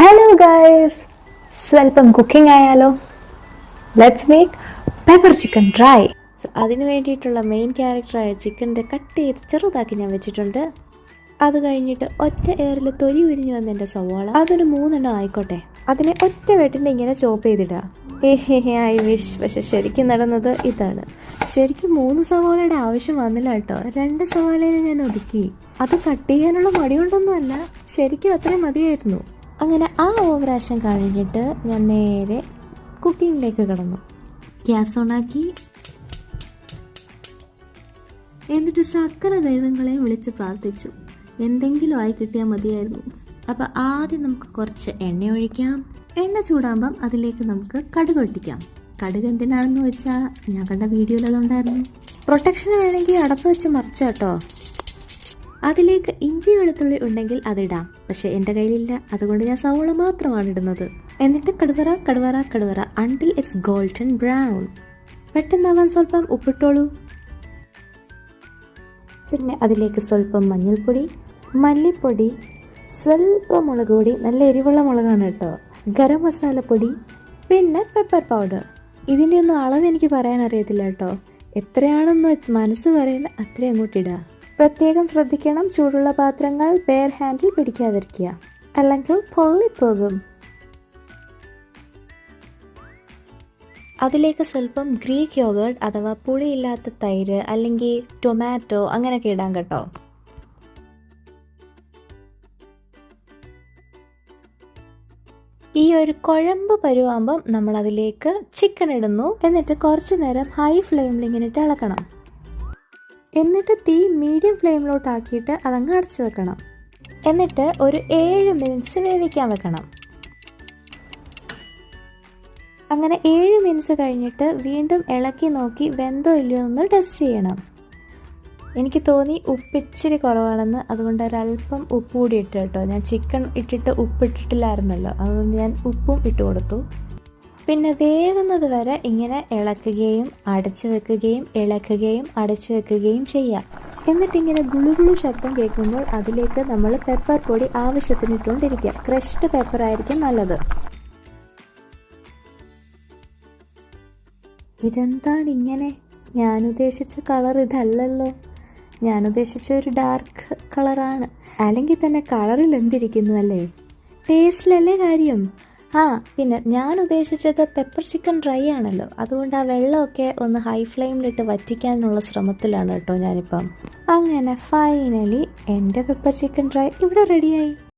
Hello guys സ്വൽപ്പം cooking ആയാലോ? Let's make pepper chicken dry അതിന് വേണ്ടിയിട്ടുള്ള മെയിൻ ക്യാരക്ടറായ ചിക്കന്റെ കട്ട് ചെയ്ത് ചെറുതാക്കി ഞാൻ വെച്ചിട്ടുണ്ട്. അത് കഴിഞ്ഞിട്ട് ഒറ്റ എയറിൽ തൊലി ഉരിഞ്ഞു വന്ന എന്റെ സവാള. അതൊരു മൂന്നെണ്ണം ആയിക്കോട്ടെ. അതിനെ ഒറ്റ വെട്ടിന്റെ ഇങ്ങനെ ചോപ്പ് ചെയ്തിടുക ഏഹേ ഐ വിഷ് പക്ഷെ ശരിക്കും നടന്നത് ഇതാണ്. ശരിക്കും മൂന്ന് സവാളയുടെ ആവശ്യം വന്നില്ല കേട്ടോ. രണ്ട് സവാളയിൽ ഞാൻ ഒതുക്കി. അത് കട്ട് ചെയ്യാനുള്ള മടിയുണ്ടൊന്നുമല്ല ശരിക്കും അത്രയും മതിയായിരുന്നു. അങ്ങനെ ആ ഓവറാശം കഴിഞ്ഞിട്ട് ഞാൻ നേരെ കുക്കിങ്ങിലേക്ക് കടന്നു. ഗ്യാസ് ഓണാക്കി. എന്നിട്ട് സകല ദൈവങ്ങളെ വിളിച്ച് പ്രാർത്ഥിച്ചു. എന്തെങ്കിലും ആയി കിട്ടിയാൽ മതിയായിരുന്നു. അപ്പം ആദ്യം നമുക്ക് കുറച്ച് എണ്ണ ഒഴിക്കാം. എണ്ണ ചൂടാകുമ്പം അതിലേക്ക് നമുക്ക് കടുക് ഒട്ടിക്കാം കടുക് എന്തിനാണെന്ന് വെച്ചാൽ ഞാൻ കണ്ട വീഡിയോയിൽ അതുണ്ടായിരുന്നു പ്രൊട്ടക്ഷൻ വേണമെങ്കിൽ അടപ്പ് വെച്ച് മറിച്ചാട്ടോ. അതിലേക്ക് ഇഞ്ചി വെളുത്തുള്ളി ഉണ്ടെങ്കിൽ അതിടാം. പക്ഷെ എന്റെ കയ്യിലില്ല. അതുകൊണ്ട് ഞാൻ സവോള മാത്രമാണ് ഇടുന്നത്. എന്നിട്ട് കടുവറ കടുവറ കടുവറ അണ്ടിൽ ഇറ്റ്സ് ഗോൾഡൻ ബ്രൗൺ പെട്ടെന്നാവാൻ സ്വല്പം ഉപ്പിട്ടോളൂ. പിന്നെ അതിലേക്ക് സ്വല്പം മഞ്ഞൾപ്പൊടി മല്ലിപ്പൊടി സ്വല്പം മുളക് പൊടി നല്ല എരിവുള്ള മുളകാണ് കേട്ടോ. ഗരം മസാലപ്പൊടി പിന്നെ പെപ്പർ പൗഡർ ഇതിന്റെ ഒന്നും അളവ് എനിക്ക് പറയാൻ അറിയത്തില്ല കേട്ടോ. എത്രയാണെന്ന് വെച്ച് മനസ്സ് പറയുന്ന അത്രയും അങ്ങോട്ട് ഇടുക പ്രത്യേകം ശ്രദ്ധിക്കണം. ചൂടുള്ള പാത്രങ്ങൾ ബെയർ ഹാൻഡിൽ പിടിക്കാതിരിക്കുക. അല്ലെങ്കിൽ പൊള്ളിപ്പോകും. അതിലേക്ക് സ്വല്പം ഗ്രീക്ക് യോഗേർട്ട് അഥവാ പുളിയില്ലാത്ത തൈര് അല്ലെങ്കിൽ ടൊമാറ്റോ അങ്ങനെയൊക്കെ ഇടാൻ കേട്ടോ. ഈ ഒരു കുഴമ്പ് പരുവാകുമ്പം നമ്മൾ അതിലേക്ക് ചിക്കൻ ഇടുന്നു. എന്നിട്ട് കുറച്ചു നേരം ഹൈ ഫ്ലെയിമിൽ ഇങ്ങനെ ഇളക്കണം. എന്നിട്ട് തീ മീഡിയം ഫ്ലെയിമിലോട്ടാക്കിയിട്ട് അതങ്ങ് അടച്ചു വെക്കണം. എന്നിട്ട് ഒരു ഏഴ് മിനിറ്റ്സ് വേവിക്കാൻ വെക്കണം. അങ്ങനെ ഏഴ് മിനിറ്റ്സ് കഴിഞ്ഞിട്ട് വീണ്ടും ഇളക്കി നോക്കി വെന്തോ ഇല്ലയോ എന്ന് ടെസ്റ്റ് ചെയ്യണം. എനിക്ക് തോന്നി ഉപ്പിച്ചിരി കുറവാണെന്ന് അതുകൊണ്ട് ഒരല്പം ഉപ്പ് കൂടി ഇട്ട് കേട്ടോ. ഞാൻ ചിക്കൻ ഇട്ടിട്ട് ഉപ്പ് ഇട്ടിട്ടില്ലായിരുന്നല്ലോ. അതുകൊണ്ട് ഞാൻ ഉപ്പും ഇട്ട് കൊടുത്തു. പിന്നെ വേവുന്നത് വരെ ഇങ്ങനെ ഇളക്കുകയും അടച്ചു വെക്കുകയും ഇളക്കുകയും അടച്ചു വെക്കുകയും ചെയ്യാം. എന്നിട്ട് ഇങ്ങനെ ഗുളുഗുളു ശബ്ദം കേൾക്കുമ്പോൾ അതിലേക്ക് നമ്മൾ പെപ്പർ പൊടി ആവശ്യത്തിന് ഇട്ടുകൊണ്ടിരിക്കുക. ക്രഷ്ഡ് പെപ്പർ ആയിരിക്കും നല്ലത്. ഇതെന്താണ് ഇങ്ങനെ? ഞാൻ ഉദ്ദേശിച്ച കളർ ഇതല്ലല്ലോ. ഞാൻ ഉദ്ദേശിച്ച ഒരു ഡാർക്ക് കളറാണ് അല്ലെങ്കിൽ തന്നെ കളറിൽ എന്തിരിക്കുന്നു അല്ലേ? ടേസ്റ്റിലല്ലേ കാര്യം? ആ പിന്നെ ഞാൻ ഉദ്ദേശിച്ചത് പെപ്പർ ചിക്കൻ ഡ്രൈ ആണല്ലോ. അതുകൊണ്ട് ആ വെള്ളമൊക്കെ ഒന്ന് ഹൈ ഫ്ലെയിമിലിട്ട് വറ്റിക്കാനുള്ള ശ്രമത്തിലാണ് കേട്ടോ ഞാനിപ്പം. അങ്ങനെ ഫൈനലി എന്റെ പെപ്പർ ചിക്കൻ ഡ്രൈ ഇവിടെ റെഡിയായി